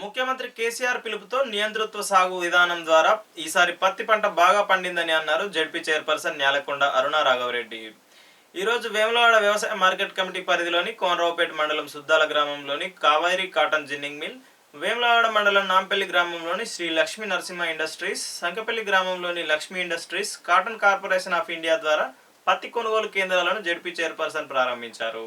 ముఖ్యమంత్రి కేసీఆర్ పిలుపుతో నియంతృత్వ సాగు విధానం ద్వారా ఈసారి పత్తి పంట బాగా పండిందని అన్నారు జడ్పీ చైర్పర్సన్ నేలకొండ అరుణ రాఘవరెడ్డి. ఈరోజు వేములవాడ వ్యవసాయ మార్కెట్ కమిటీ పరిధిలోని కోనరావుపేట మండలం సుద్దాల గ్రామంలోని Kaveri cotton ginning mill Vemulawada మండలం నాంపల్లి గ్రామంలోని శ్రీ లక్ష్మీ నరసింహ ఇండస్ట్రీస్ సంకపల్లి గ్రామంలోని Lakshmi industries cotton corporation of India ద్వారా పత్తి కొనుగోలు కేంద్రాలను జడ్పీ చైర్పర్సన్ ప్రారంభించారు.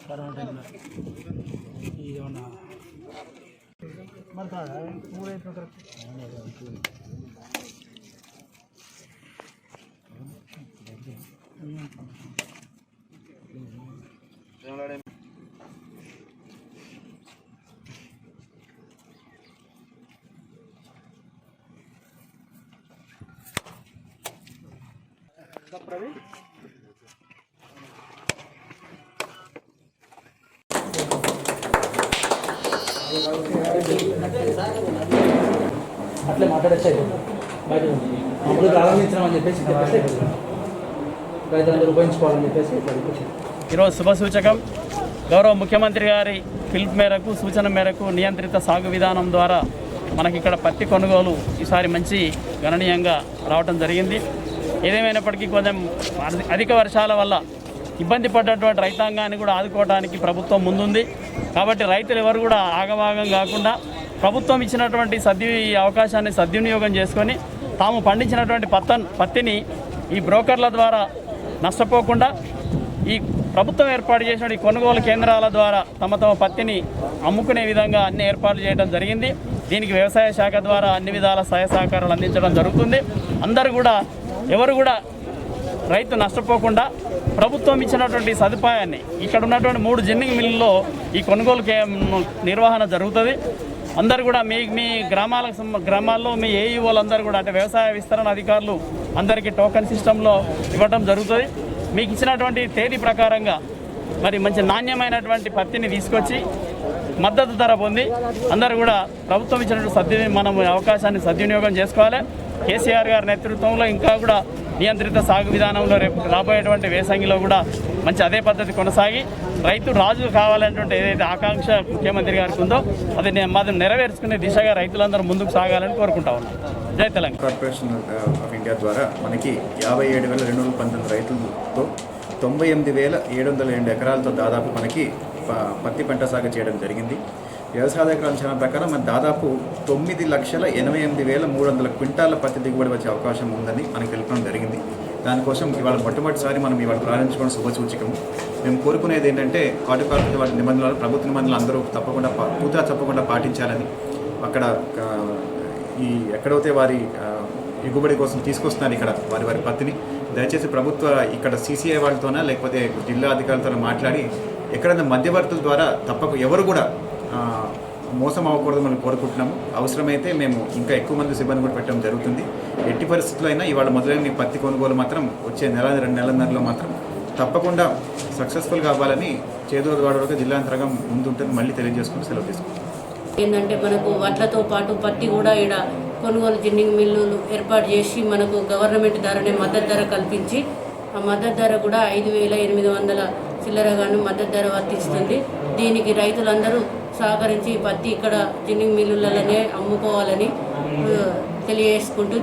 ప్రాంతాలు ఇది రాదు అన్న హారత్తుందా అన్న వచ్చిరు వచ్చిరు అట్లే మాట్లాడచ్చు బయట అప్పుడు మామూలుగా ప్రారంభించడం చెప్పేసి రైతులందరూ ఉపయోగించుకోవాలని చెప్పేసి ఈరోజు శుభ సూచకం. గౌరవ ముఖ్యమంత్రి గారి పిలుపు మేరకు సూచన మేరకు నియంత్రిత సాగు విధానం ద్వారా మనకి ఇక్కడ పత్తి కొనుగోలు ఈసారి మంచి గణనీయంగా రావడం జరిగింది. ఏదేమైనప్పటికీ కొంచెం అధిక వర్షాల వల్ల ఇబ్బంది పడ్డటువంటి రైతాంగాన్ని కూడా ఆదుకోవడానికి ప్రభుత్వం ముందుంది. కాబట్టి రైతులు ఎవరు కూడా ఆగమాగం కాకుండా ప్రభుత్వం ఇచ్చినటువంటి సద్వి ఈ అవకాశాన్ని సద్వినియోగం చేసుకొని తాము పండించినటువంటి పత్తన్ పత్తిని ఈ బ్రోకర్ల ద్వారా నష్టపోకుండా ఈ ప్రభుత్వం ఏర్పాటు చేసిన ఈ కొనుగోలు కేంద్రాల ద్వారా తమ తమ పత్తిని అమ్ముకునే విధంగా అన్ని ఏర్పాట్లు చేయడం జరిగింది. దీనికి వ్యవసాయ శాఖ ద్వారా అన్ని విధాల సహాయ సహకారాలు అందించడం జరుగుతుంది. అందరూ కూడా ఎవరు కూడా రైతు నష్టపోకుండా ప్రభుత్వం ఇచ్చినటువంటి సదుపాయాన్ని ఇక్కడ ఉన్నటువంటి మూడు జిన్నింగ్ మిల్లుల్లో ఈ కొనుగోలు నిర్వహణ జరుగుతుంది. అందరు కూడా మీ మీ గ్రామాలకు గ్రామాల్లో మీ ఏఈఓలందరూ కూడా అంటే వ్యవసాయ విస్తరణ అధికారులు అందరికీ టోకన్ సిస్టంలో ఇవ్వడం జరుగుతుంది. మీకు ఇచ్చినటువంటి తేదీ ప్రకారంగా మరి మంచి నాణ్యమైనటువంటి పత్తిని తీసుకొచ్చి మద్దతు ధర పొంది అందరూ కూడా ప్రభుత్వం ఇచ్చినటువంటి సద్వి మనం అవకాశాన్ని సద్వినియోగం చేసుకోవాలి. కేసీఆర్ గారి నేతృత్వంలో ఇంకా కూడా నియంత్రిత సాగు విధానంలో రేపు రాబోయేటువంటి వేసంగిలో కూడా మంచి అదే పద్ధతి కొనసాగి రైతు రాజు కావాలనేటువంటి ఏదైతే ఆకాంక్ష ముఖ్యమంత్రి గారికి ఉందో అది మాది నెరవేర్చుకునే దిశగా రైతులందరూ ముందుకు సాగాలని కోరుకుంటా ఉన్నాం. జై తెలంగాణ. కార్పొరేషన్ ఆఫ్ ఇండియా ద్వారా మనకి యాభై ఏడు వేల రెండు వందల పంతొమ్మిది రైతులతో తొంభై ఎనిమిది వేల ఏడు వందల రెండు ఎకరాలతో దాదాపు మనకి ప- పత్తి పంట సాగు చేయడం జరిగింది. వ్యవసాయ అంచనా ప్రకారం మన దాదాపు తొమ్మిది లక్షల ఎనభై ఎనిమిది వేల మూడు వందల క్వింటాల పత్తి దిగుబడి వచ్చే అవకాశం ఉందని మనకు తెలపడం జరిగింది. దానికోసం ఇవాళ మొట్టమొదటిసారి మనం ఇవాళ ప్రారంభించుకోవడం శుభసూచకము. మేము కోరుకునేది ఏంటంటే హార్టికల్చర్ వాటి నిబంధనలు ప్రభుత్వ నిబంధనలు అందరూ తప్పకుండా పూర్తిగా తప్పకుండా పాటించాలని. అక్కడ ఈ ఎక్కడైతే వారి ఎగుబడి కోసం తీసుకొస్తున్నారు ఇక్కడ వారి వారి పత్తిని దయచేసి ప్రభుత్వ ఇక్కడ సీసీఐ వాళ్ళతోనా లేకపోతే జిల్లా అధికారులతో మాట్లాడి ఎక్కడైనా మధ్యవర్తుల ద్వారా తప్పక ఎవరు కూడా మోసం అవ్వకూడదు మనం కోరుకుంటున్నాము. అవసరమైతే మేము ఇంకా ఎక్కువ మంది సిబ్బంది కూడా పెట్టడం జరుగుతుంది. ఎట్టి పరిస్థితుల్లో అయినా ఇవాళ మొదలైన పత్తి కొనుగోలు మాత్రం వచ్చే నెల రెండు నెలన్నరలో మాత్రం తప్పకుండా సక్సెస్ఫుల్గా అవ్వాలని చేదోడు జిల్లా అంతరంగం ముందుంటుంది మళ్ళీ తెలియజేసుకుని సెలవు తీసుకుంటాం ఏంటంటే మనకు వడ్లతో పాటు పత్తి కూడా ఇక్కడ కొనుగోలు జిన్నింగ్ మిల్లులు ఏర్పాటు చేసి మనకు గవర్నమెంట్ ధరనే మద్దతు ధర కల్పించి ఆ మద్దతు ధర కూడా ఐదు వేల ఎనిమిది వందల చిల్లరగాను మద్దతు ధర వర్తిస్తుంది. దీనికి రైతులందరూ సహకరించి పత్తి ఇక్కడ జిన్నింగ్ మిల్లులలోనే అమ్ముకోవాలని తెలియజేసుకుంటూ